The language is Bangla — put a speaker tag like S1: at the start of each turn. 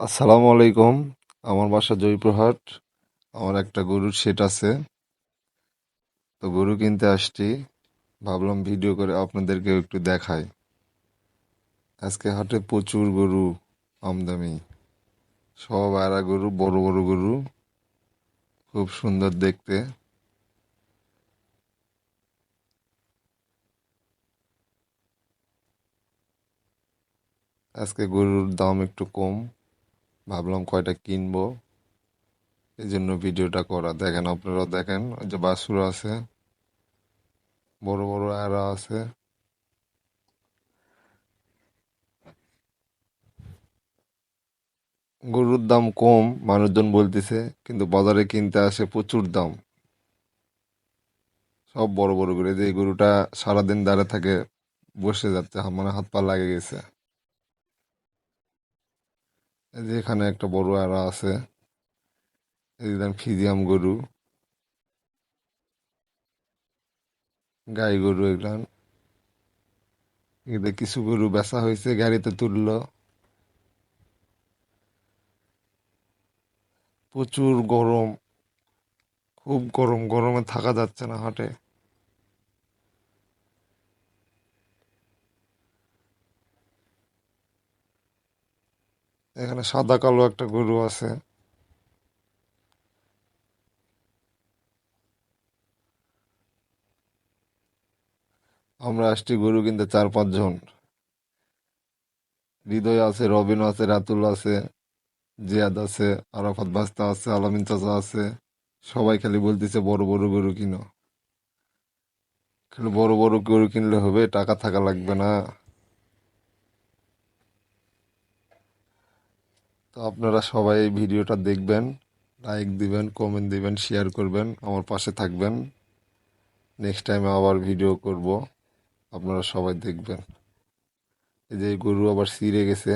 S1: আসসালামু আলাইকুম। আমার বাসা জয়পুরহাট। আমার একটা গরুর সেট আছে। তো গরু কিনতে আসছি। ভাবলাম ভিডিও করে আপনাদেরকে একটু দেখাই। আজকে হাটে প্রচুর গরু আমদামি সব আড়া গরু, বড় বড় গরু। খুব সুন্দর দেখতে। আজকে গরুর দাম একটু কম। ভাবলাম কয়টা কিনবো। এই জন্য ভিডিওটা করা। দেখেন আপনারা দেখেন যে বাছুর আছে, বড় বড় আড়া আছে। গরুর দাম কম, মানুষজন বলতেছে, কিন্তু বাজারে কিনতে আসে প্রচুর দাম। সব বড় বড় করে যে গরুটা সারাদিন দাঁড়ে থাকে, বসে যাচ্ছে মানে হাত পা লাগে গেছে। এই যে এখানে একটা বড় আড়া আছে। যে ফিজিয়াম গরু। গাই গরু এগুলা। এদের কিছু গরু বেচা হয়েছে, গাড়িতে তুললো। প্রচুর গরম। খুব গরম, গরমে থাকা যাচ্ছে না হাটে। এখানে সাদা কালো একটা গরু আছে। আমরা আসছি গরু কিনতে চার পাঁচজন হৃদয় আছে রবিন আছে, রাতুল আছে, জিয়াদ আছে, আরাফাত বাস্তা আছে, আলামিন চাচা আছে। সবাই খালি বলতেছে, বড় বড় গরু কিনো। খালি বড় বড় গরু কিনলে হবে, টাকা থাকা লাগবে না। তো আপনারা সবাই এই ভিডিওটা দেখবেন লাইক দিবেন কমেন্ট দিবেন শেয়ার করবেন, আমার পাশে থাকবেন। নেক্সট টাইমে আবার ভিডিও করব, আপনারা সবাই দেখবেন। এই যে গরু আবার সিরে গেছে।